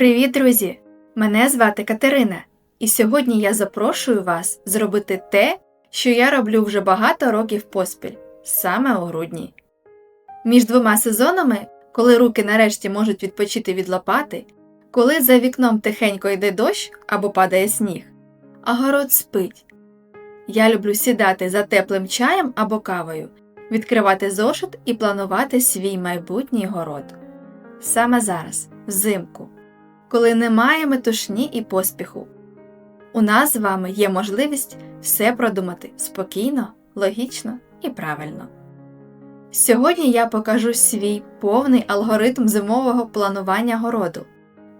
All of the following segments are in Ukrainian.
Привіт, друзі! Мене звати Катерина, і сьогодні я запрошую вас зробити те, що я роблю вже багато років поспіль, саме у грудні. Між двома сезонами, коли руки нарешті можуть відпочити від лопати, коли за вікном тихенько йде дощ або падає сніг, а город спить. Я люблю сідати за теплим чаєм або кавою, відкривати зошит і планувати свій майбутній город. Саме зараз, взимку, коли немає метушні і поспіху. У нас з вами є можливість все продумати спокійно, логічно і правильно. Сьогодні я покажу свій повний алгоритм зимового планування городу,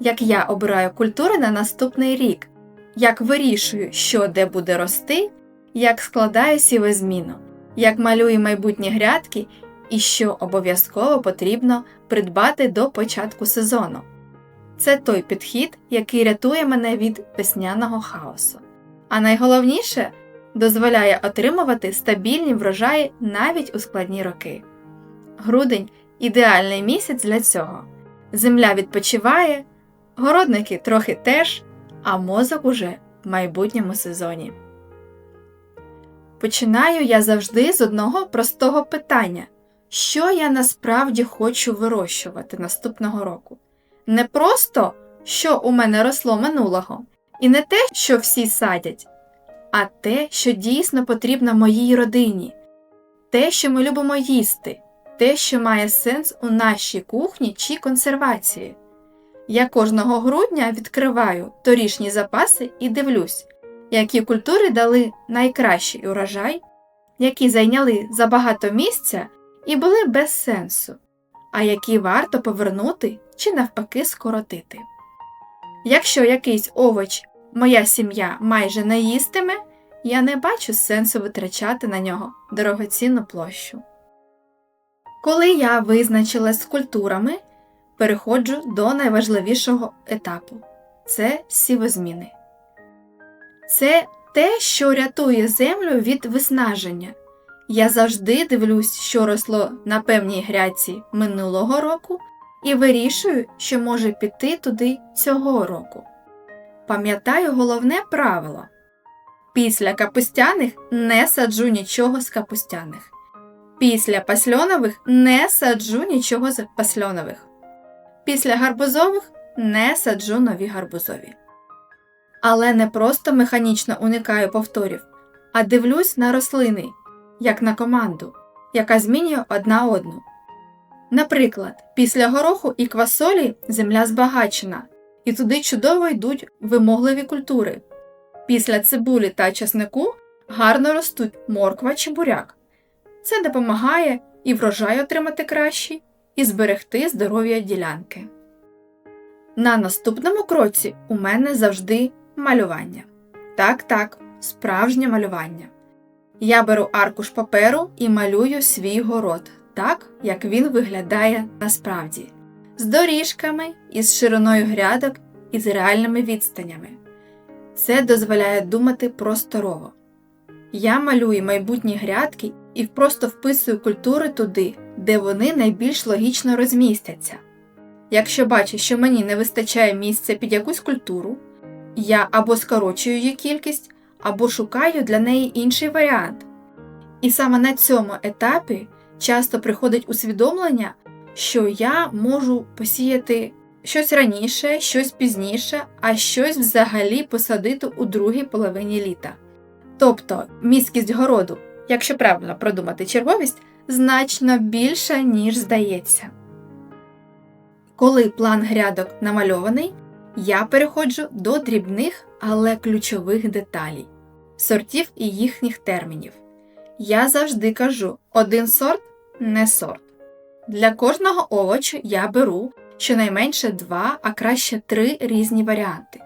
як я обираю культури на наступний рік, як вирішую, що де буде рости, як складаю сівозміну, як малюю майбутні грядки і що обов'язково потрібно придбати до початку сезону. Це той підхід, який рятує мене від весняного хаосу. А найголовніше дозволяє отримувати стабільні врожаї навіть у складні роки. Грудень ідеальний місяць для цього. Земля відпочиває, городники трохи теж, а мозок уже в майбутньому сезоні. Починаю я завжди з одного простого питання: що я насправді хочу вирощувати наступного року? Не просто що у мене росло минулого, і не те, що всі садять, а те, що дійсно потрібно моїй родині, те, що ми любимо їсти, те, що має сенс у нашій кухні чи консервації. Я кожного грудня відкриваю торішні запаси і дивлюсь, які культури дали найкращий урожай, які зайняли забагато місця і були без сенсу, а які варто повернути чи навпаки скоротити. Якщо якийсь овоч моя сім'я майже не їстиме, я не бачу сенсу витрачати на нього дорогоцінну площу. Коли я визначилась з культурами, переходжу до найважливішого етапу це сівозміни. Це те, що рятує землю від виснаження. Я завжди дивлюсь, що росло на певній грядці минулого року, і вирішую, що може піти туди цього року. Пам'ятаю головне правило після капустяних не саджу нічого з капустяних. Після пасльонових не саджу нічого з пасльонових. Після гарбузових не саджу нові гарбузові. Але не просто механічно уникаю повторів, а дивлюсь на рослини, як на команду, яка змінює одна одну. Наприклад, після гороху і квасолі земля збагачена, і туди чудово йдуть вимогливі культури. Після цибулі та часнику гарно ростуть морква чи буряк. Це допомагає і врожай отримати кращий, і зберегти здоров'я ділянки. На наступному кроці у мене завжди малювання. Так, так, справжнє малювання. Я беру аркуш паперу і малюю свій город так, як він виглядає насправді, з доріжками, із шириною грядок і з реальними відстанями. Це дозволяє думати просторово. Я малюю майбутні грядки і просто вписую культури туди, де вони найбільш логічно розмістяться. Якщо бачу, що мені не вистачає місця під якусь культуру, я або скорочую її кількість, або шукаю для неї інший варіант. І саме на цьому етапі часто приходить усвідомлення, що я можу посіяти щось раніше, щось пізніше, а щось взагалі посадити у другій половині літа. Тобто міськість городу, якщо правильно продумати черговість, значно більша, ніж здається. Коли план грядок намальований, я переходжу до дрібних, але ключових деталей, сортів і їхніх термінів. Я завжди кажу один сорт не сорт. Для кожного овочу я беру щонайменше два, а краще три різні варіанти: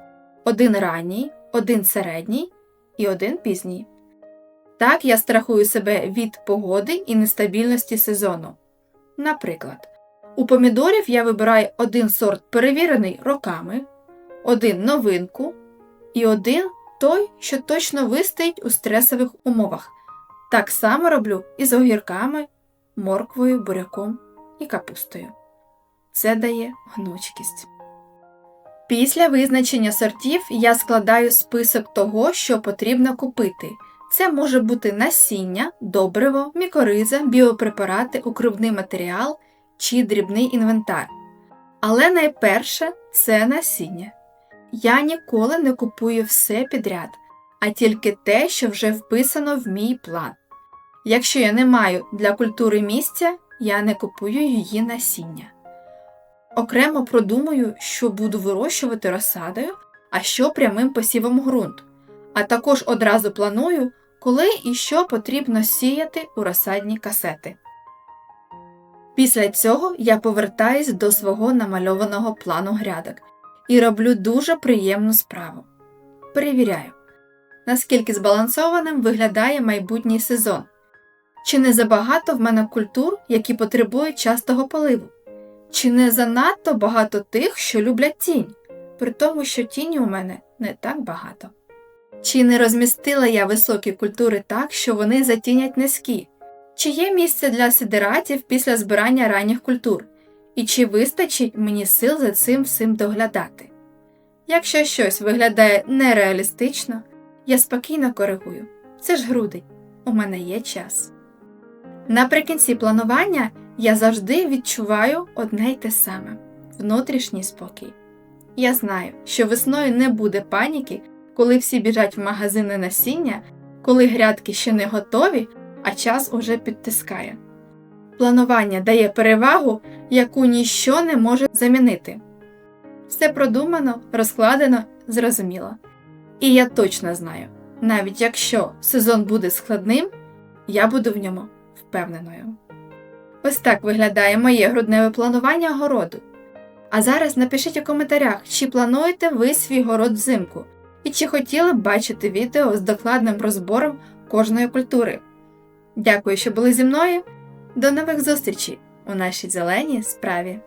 один ранній, один середній і один пізній. Так я страхую себе від погоди і нестабільності сезону. Наприклад, у помідорів я вибираю один сорт перевірений роками, один новинку і один той, що точно вистоїть у стресових умовах. Так само роблю і з огірками, морквою, буряком і капустою. Це дає гнучкість. Після визначення сортів я складаю список того, що потрібно купити. Це може бути насіння, добриво, мікориза, біопрепарати, укривний матеріал чи дрібний інвентар. Але найперше це насіння. Я ніколи не купую все підряд, а тільки те, що вже вписано в мій план. Якщо я не маю для культури місця, я не купую її насіння. Окремо продумую, що буду вирощувати розсадою, а що прямим посівом ґрунту. А також одразу планую, коли і що потрібно сіяти у розсадні касети. Після цього я повертаюсь до свого намальованого плану грядок і роблю дуже приємну справу. Перевіряю, наскільки збалансованим виглядає майбутній сезон, чи не забагато в мене культур, які потребують частого поливу, чи не занадто багато тих, що люблять тінь, при тому, що тіні у мене не так багато. Чи не розмістила я високі культури так, що вони затінять низькі? Чи є місце для сидератів після збирання ранніх культур? І чи вистачить мені сил за цим всім доглядати? Якщо щось виглядає нереалістично, я спокійно коригую. Це ж грудень, у мене є час. Наприкінці планування я завжди відчуваю одне й те саме внутрішній спокій. Я знаю, що весною не буде паніки, коли всі біжать в магазини насіння, коли грядки ще не готові, а час уже підтискає. Планування дає перевагу, яку ніщо не може замінити. Все продумано, розкладено, зрозуміло. І я точно знаю, навіть якщо сезон буде складним, я буду в ньому впевненою. Ось так виглядає моє грудневе планування городу. А зараз напишіть у коментарях, чи плануєте ви свій город взимку, і чи хотіли б бачити відео з докладним розбором кожної культури. Дякую, що були зі мною. До нових зустрічей у нашій зеленій справі.